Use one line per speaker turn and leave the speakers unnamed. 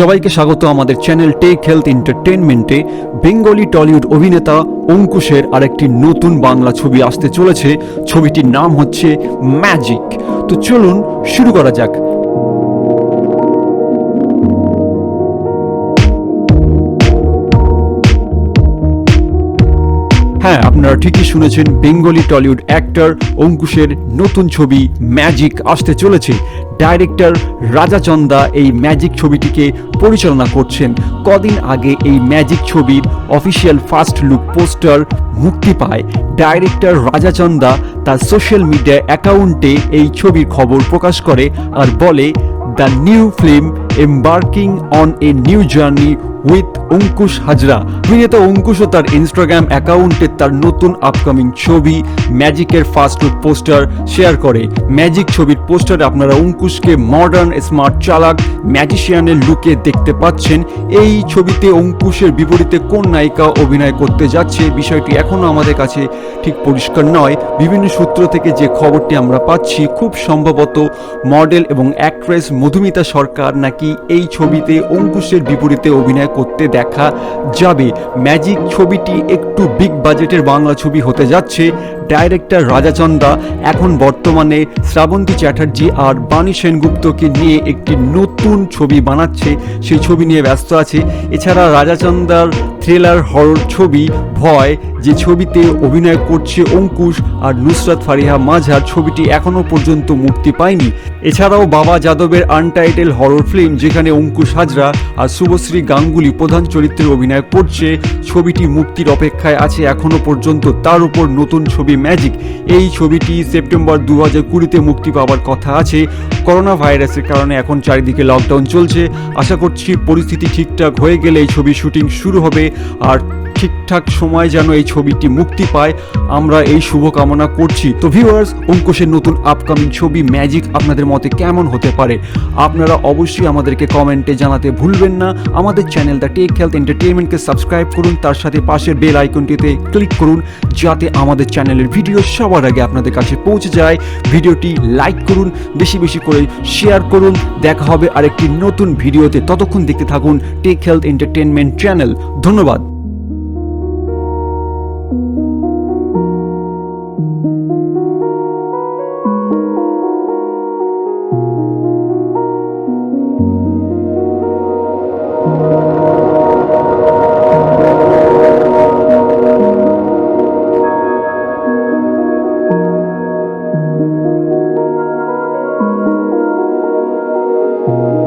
সবাইকে স্বাগত আমাদের চ্যানেল টেক হেলথ এন্টারটেনমেন্টে বেঙ্গলি টলিউড অভিনেতা অঙ্কুশের আরেকটি নতুন বাংলা ছবি আসতে চলেছে। ছবিটির নাম হচ্ছে ম্যাজিক। তো চলুন শুরু করা যাক। হ্যাঁ আপনারা ঠিকই শুনেছেন, বেঙ্গলি টলিউড অ্যাক্টর অঙ্কুশের নতুন ছবি ম্যাজিক আসতে চলেছে। ডাইরেক্টর রাজা চন্দা এই ম্যাজিক ছবিটিকে পরিচালনা করছেন। কদিন আগে এই ম্যাজিক ছবির অফিসিয়াল ফার্স্ট লুক পোস্টার মুক্তি পায়। ডাইরেক্টর রাজা চন্দা তার সোশ্যাল মিডিয়া অ্যাকাউন্টে এই ছবির খবর প্রকাশ করে আর বলে, the new film embarking on a new journey with Ankush Hazra. অভিনেতা অঙ্কুশও তার ইনস্টাগ্রাম অ্যাকাউন্টে তার নতুন আপকামিং ছবি ম্যাজিকের ফার্স্ট লুক পোস্টার শেয়ার করে। ম্যাজিক ছবির পোস্টারে আপনারা অঙ্কুশকে মডার্ন স্মার্ট চালাক ম্যাজিশিয়ানের লুকে দেখতে পাচ্ছেন। এই ছবিতে অঙ্কুশের বিপরীতে কোন নায়িকা অভিনয় করতে যাচ্ছে, বিষয়টি এখনও আমাদের কাছে ঠিক পরিষ্কার নয়। বিভিন্ন সূত্র থেকে যে খবরটি আমরা পাচ্ছি, খুব সম্ভবত মডেল এবং অ্যাক্ট্রেস মধুমিতা সরকার নাকি এই ছবিতে অঙ্কুশের বিপরীতে অভিনয় করতে দেখা যাবে। ম্যাজিক ছবিটি একটু বিগ বাজেটের বাংলা ছবি হতে যাচ্ছে। ডাইরেক্টর রাজাচন্দা এখন বর্তমানে শ্রাবন্তী চ্যাটার্জি আর বাণী সেনগুপ্তকে নিয়ে একটি নতুন ছবি বানাচ্ছে। সেই ছবি নিয়ে ব্যস্ত আছে। এছাড়া রাজাচন্দার থ্রিলার হরর ছবি ভয়, যে ছবিতে অভিনয় করছে অঙ্কুশ আর নুসরাত ফারিহা মাঝার, ছবিটি এখনও পর্যন্ত মুক্তি পায়নি। এছাড়াও বাবা যাদবের আনটাইটেল হরর ফিল্ম যেখানে অঙ্কুশ হাজরা আর শুভশ্রী গাঙ্গুলি প্রধান চরিত্রে অভিনয় করছে। ছবিটি মুক্তির অপেক্ষায় আছে এখনও পর্যন্ত। তার উপর নতুন ছবি ম্যাজিক। এই ছবিটি সেপ্টেম্বর দু হাজার কুড়িতে মুক্তি পাওয়ার কথা আছে। করোনা ভাইরাসের কারণে এখন চারিদিকে লকডাউন চলছে। আশা করছি পরিস্থিতি ঠিকঠাক হয়ে গেলে এই ছবি শুটিং শুরু হবে আর ঠিকঠাক সময় যেন এই ছবিটি মুক্তি পায়। আমরা এই শুভকামনা করছি। তো ভিউয়ার্স অঙ্কুশের নতুন আপকামিং ছবি ম্যাজিক আপনাদের মতে কেমন হতে পারে? আপনারা অবশ্যই আমাদেরকে কমেন্টে জানাতে ভুলবেন না। আমাদের চ্যানেল দ্য টেক হেলথ এন্টারটেনমেন্টকে সাবস্ক্রাইব করুন। তার সাথে পাশের বেল আইকনটিতে ক্লিক করুন, যাতে আমাদের চ্যানেলের ভিডিও সবার আগে আপনাদের কাছে পৌঁছে যায়। ভিডিওটি লাইক করুন, বেশি বেশি করে শেয়ার করুন। দেখা হবে আরেকটি নতুন ভিডিওতে। ততক্ষণ দেখতে থাকুন টেক হেলথ এন্টারটেনমেন্ট চ্যানেল ধন্যবাদ। thank you.